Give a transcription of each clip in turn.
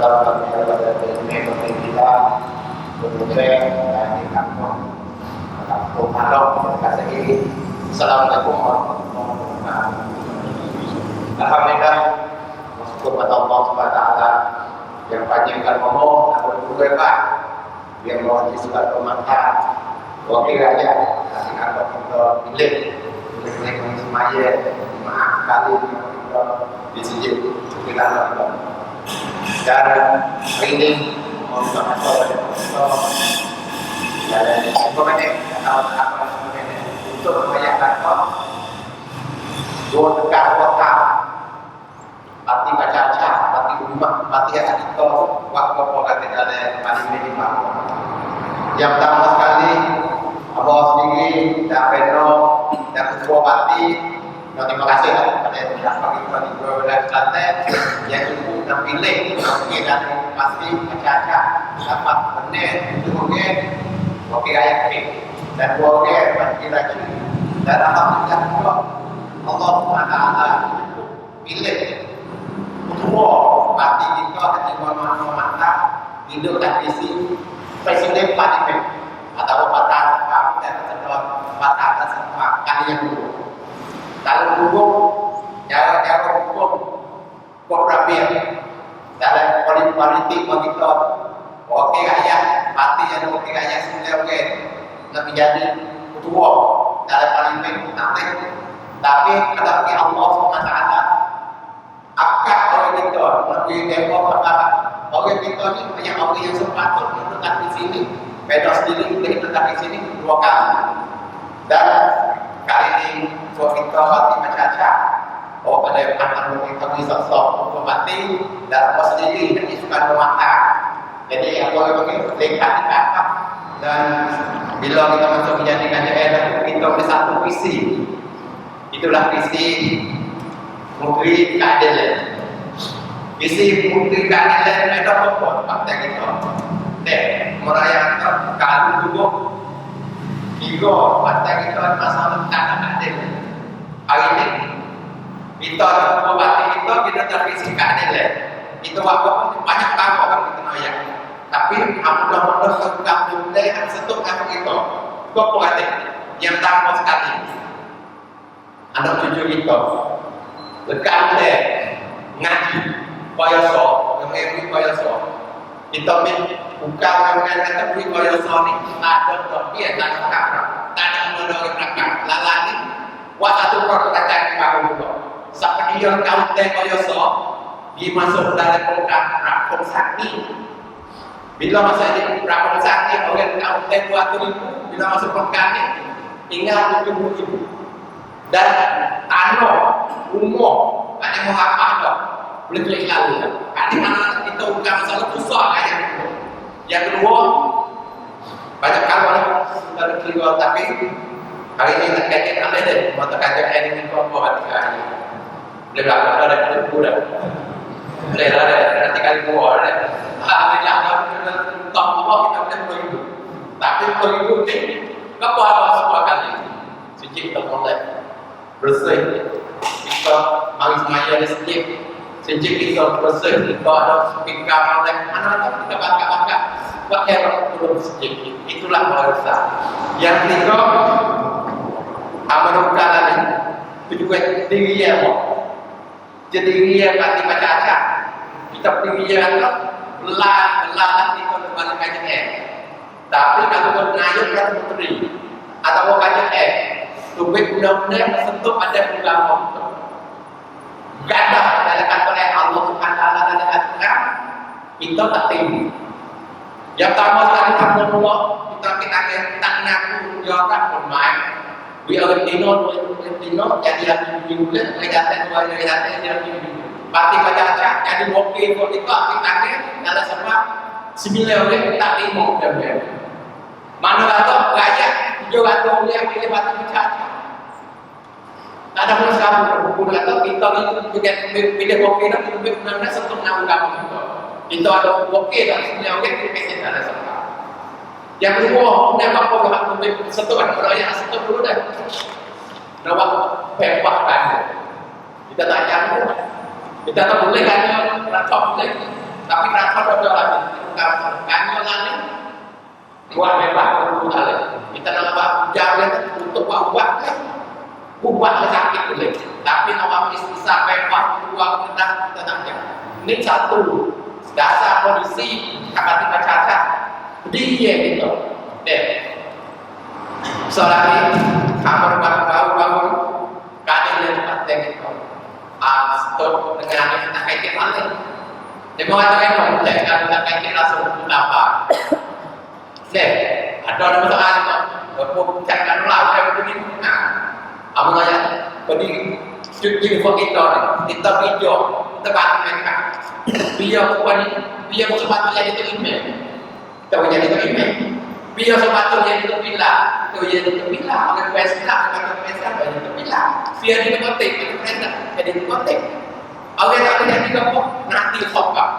Salamat talaga sa inyo ng kita. Tumutin na hindi ako. Kasi salamat ako mo. Alhamdulillah, masuk kepada Allah Subhanahu yang panjangkan ngomong atau juga Pak yang mewakili surat pemata wakil rakyat kasih apa kita pilih pilih semuanya maaf kali kita di sini kita lakukan dan sebenarnya untuk membayangkan kau dua kota. Pati pati umat pati adito waktu ada yang yang pertama sekali abah sendiri dan dan ketua pati Nah, terima kasih lah. Kepada yang sudah kita di wilayah Kelantan yang ibu dan pilih oke dan pasti kacaca dapat benar oke oke ayat oke dan oke bagi lagi. Dan alhamdulillah juga Allah Subhanahu pilih. Ketua parti kita ketua mata hidup dan visi presiden parlemen atau patah dan patah kan yang dulu kalau hukum cara-cara hukum kooperatif dalam politik politik. Begitu oke ayah parti yang oke ayah sudah oke. Lebih jadi ketua. Dalam parlemen nanti tapi kalau Allah SWT akad oleh kita lebih demo kata oleh kita ni banyak orang yang sepatutnya tetap di sini. Beda sendiri boleh tetap di sini dua kali. Dan kali ini buat kita hati macam-macam Oh, pada anak kita bisa sok mati sendiri yang mata. Jadi dan bila kita masuk menjadi KJL kita bersatu visi. Itulah visi Menteri Keadilan. Visi Menteri Keadilan ada apa? Partai kita. Dek, merayakan kalau dulu tiga partai kita masalah keadilan. Hari ini kita bupati kita kita tervisi keadilan. Itu apa? Banyak tahu orang kita naya. Tapi alhamdulillah tentang jumlah yang satu apa itu. Kok kuatir yang tahu sekali. Anak cucu kita dekat deh ngaji yang ngewi koyoso kita min bukan dengan kata beri koyoso ni ada tapi ada kakak tak ada menodori kakak lalani wa satu kor kata bahu itu sampai dia kau deh koyoso dimasuk dalam program rakong sakti bila masa ini rakong sakti orang kau deh buat ribu bila masuk program ini tinggal tujuh ribu dan tanah umum ada mau apa dong boleh tulis lalu kan ada mana kita bukan masalah susah kayak itu yang kedua banyak orang sudah keluar tapi hari ini terkait ada deh mau terkait ini apa hati kali boleh belakang ada ada kuda boleh ada nanti kali keluar ada alhamdulillah kalau kita Allah kita boleh beribu tapi beribu ini kepada semua kali sejak kita mulai bersih. Kita mari semaya ada sedikit sejak kita bersih. Kita ada speaker oleh mana ada kita bangga-bangga pakai turun sedikit itulah bangsa yang ketiga lagi itu juga diri ya jadi diri ya pasti baca aja kita diri ya itu belah belah nanti kalau balik aja eh tapi kalau ngayut kan menteri atau kajian eh Tubik benar-benar tersentuh ada agama Gadah kata oleh Allah Subhanahu Taala tak tinggi. Yang pertama sekali Allah kita kita tak ngaku jarak pemain. We are dino dino jadi lagi juga kelihatan dua jadi Pati baca jadi wakil itu kita dalam sebab sembilan orang tak tinggi dan Mana kata rakyat juga tahu dia pilih batu bercaca. Tak ada sekarang berbuku kata kita ni pilih pilih kopi dan pilih benar-benar kamu kita. Kita ada kopi dan sebenarnya orang kita ada sama. Yang kedua, punya apa pilih sentuh kan orang yang sentuh dulu dah. Nama pepah kan. Kita tanya kita tak boleh kan rakam boleh. Tapi rakam ada lagi. Kan lagi Buat memang perlu kali. Kita nampak jalan untuk buat kan. Ubah sakit boleh. Tapi nama istri sampai waktu dua kita tenangnya. Ini satu dasar kondisi kapati cacat. Dia gitu. Deh. Soalnya kamar bau-bau kadang yang tempat gitu. Ah, stop dengan kita kayak mana? Dia mengatakan kamu jangan kita kayak langsung apa? Deh, ada orang soal kok cakap lah kayak begini. Nah, apa ngaya? Bagi cuci kita kita video, kita bantu mereka. Biar bukan biar sepatu yang itu email, tahu yang itu email. Biar sepatu yang itu bila, tahu yang itu bila. Oleh pesta, kata pesta, yang itu bila. Biar di kotek, itu pesta, jadi di kotek. Oke, tapi yang tiga kok nanti sokap.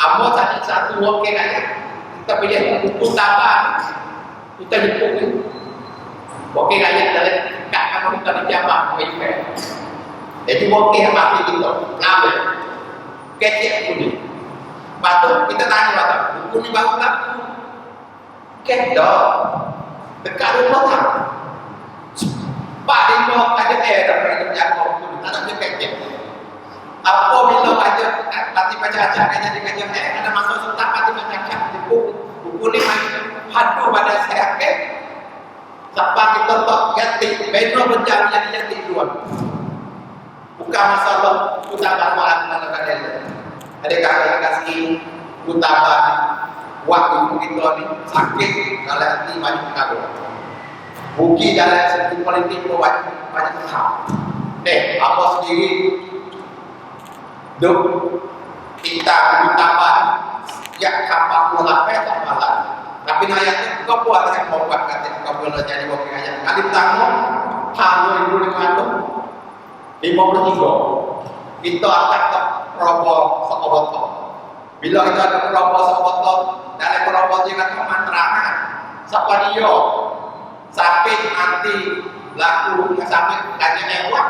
Amo tadi satu oke kaya. Kita pilih buku tambah. Kita jemput. Oke kaya dalam kak kamu kita dijamah mau Jadi oke apa itu? Kenapa? Kecil kuning. Batu kita tanya batu. Buku ini baru tak? Kek dong. Dekat rumah tak? Pak di mau ada eh dapat itu jago kuning. Tanah dia kecil. Apa bila baca pati baca aja kayaknya di kajian eh ada masuk sultan pati baca di buku buku ini hadu pada saya ke Siapa kita tak ganti Beno berjam jadi ganti dua Bukan masalah Utama malam mana kalian Ada kakak kasih Utama Waktu kita ni sakit Kalau hati banyak kagum Buki dalam segi politik Banyak banyak hal Eh, apa sendiri Duk kita utama ya kapal pula peta malah. Tapi ayatnya kau buat yang mau buat kata kau boleh jadi wakil ayat. Kali tamu tahun ribu lima ratus lima puluh tiga kita akan robo sekoboto. Bila kita ada robo sekoboto dari robo jangan kemanterangan. Siapa dia? Sakit mati laku sampai kajian mewah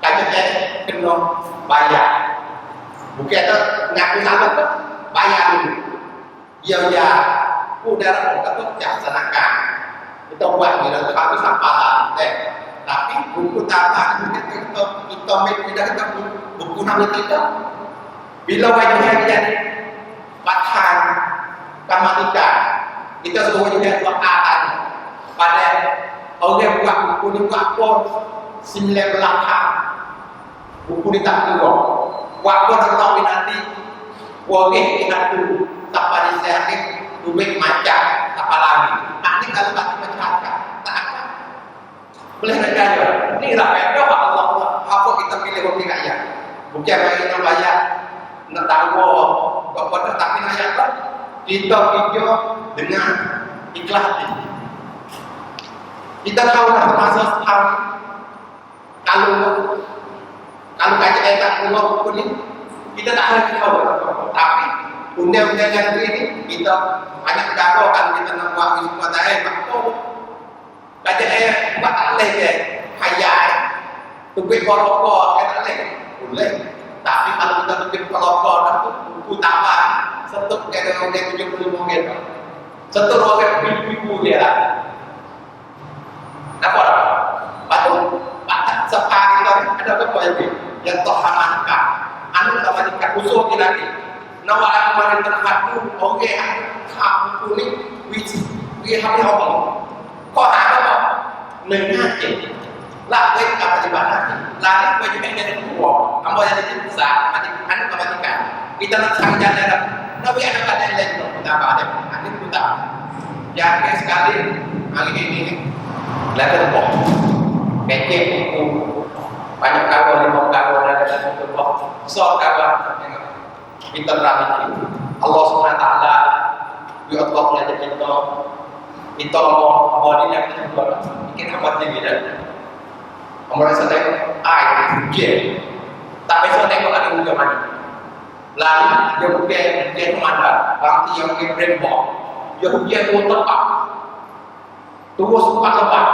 kajian kena bayar Bukan itu ngaku salah tuh bayar dulu. Iya ya, udara kita tuh laksanakan. Itu buat kita tuh harus apa deh. Tapi buku tambah kita kita kita kita kita buku nama kita. Bila wajahnya jadi pathan kamatika kita semua juga wakatan pada orang buat buku ini buat pun sembilan belakang buku ini tak keluar waktu orang nanti? Wage kita tu. Tanpa disehati duit macam apa lagi. Ini kalau mati mencaca tak apa. Boleh negara ini lah beda Allah. Apa kita pilih wage kaya bukan bagi kita bayar nak tahu kepada tapi ayat kita video dengan ikhlas kita tahu lah termasuk kalau kalau kaca etak Allah kuning kita tak harus tahu tapi undang-undang yang ini kita banyak dakwah kalau kita nak buat ini buat ayat makto kaca ayat buat alih ke kaya tubik koroko kita alih boleh tapi kalau kita tubik koroko dan buku tambah setuk kita undang tujuh puluh mungkin setuk orang ibu dia. Apa Batu, patah separi ada apa yang yang toh hamanika anu hamanika usul lagi nawa aku mari terhadu oke kamu kuning which we have apa? Kok ada apa? Mengaji baik apa di mana lari yang dari tua kamu ada di mati. Anu hamanika kita nak cari jalan nabi ada pada lain tuh kita apa? Ada anu kita ya sekali. Kali ini. Lihat itu kecil buku. Banyak kawan lima kawan ada dalam Allah so kita ramai Allah subhanahu wa taala ya kita. Kita mau mau di yang kedua mungkin apa sih beda Omong saya ai dia tapi saya tengok ada juga mana lalu dia bukan dia ke mana bangti yang dia brembok dia bukan mau tepat tunggu sempat lepas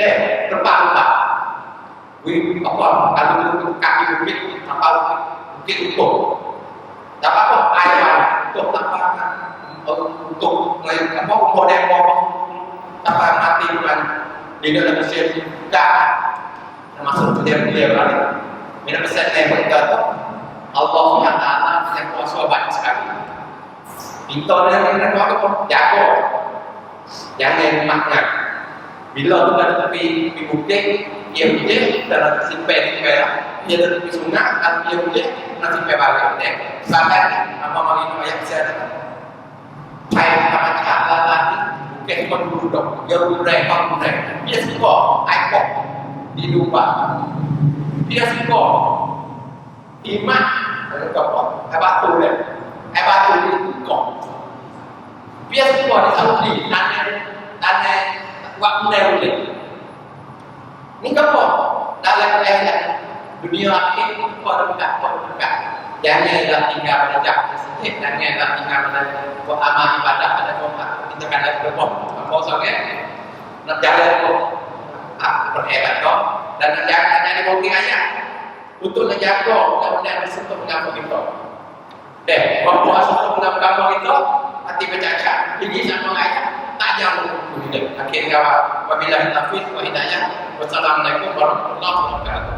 deh tepat lepas Wih, apa? Kalau kaki bukit, apa bukit utuh. Tak apa, ayam untuk apa? Untuk apa? Model apa? Tanpa mati bukan. Di dalam Mesir juga termasuk beliau-beliau lagi. Mina pesan yang berkata, Allah yang Taala yang kuasa banyak sekali. Minta dia dengan apa? Jago. Jangan makna. Bila tu dah tepi tepi bukit, dia bukit dan simpai di kaya, dia dah tepi sungai, dan dia bukit nak simpai balik. Bahkan apa mari ayat saya Hai kama chala lagi, เป็นคนดูดกเยอะรุนแรงความรุนแรงพี่จะก่อไอปอกดีดูกว่าพี่จะก่อดีมากแล้วก็บอกไอบาตูเลยไอบาตูนี่ก่อนพี่จะก่อที่เขาดีนั่นเองนั่นเองว่าแนวเลยนี่ก็บอกดันแรงๆ dunia akhir itu orang dekat orang dekat janganlah tinggal pada jasad janganlah tinggal pada amal ibadah pada doa jalan kok ah berhebat kok dan ada mungkin ayat untuk dan bersentuh dengan kita. Deh, waktu dengan kita, hati bercacat, tinggi sama begitu. Akhirnya, wabillahi taufiq wa hidayah. Wassalamualaikum warahmatullahi wabarakatuh.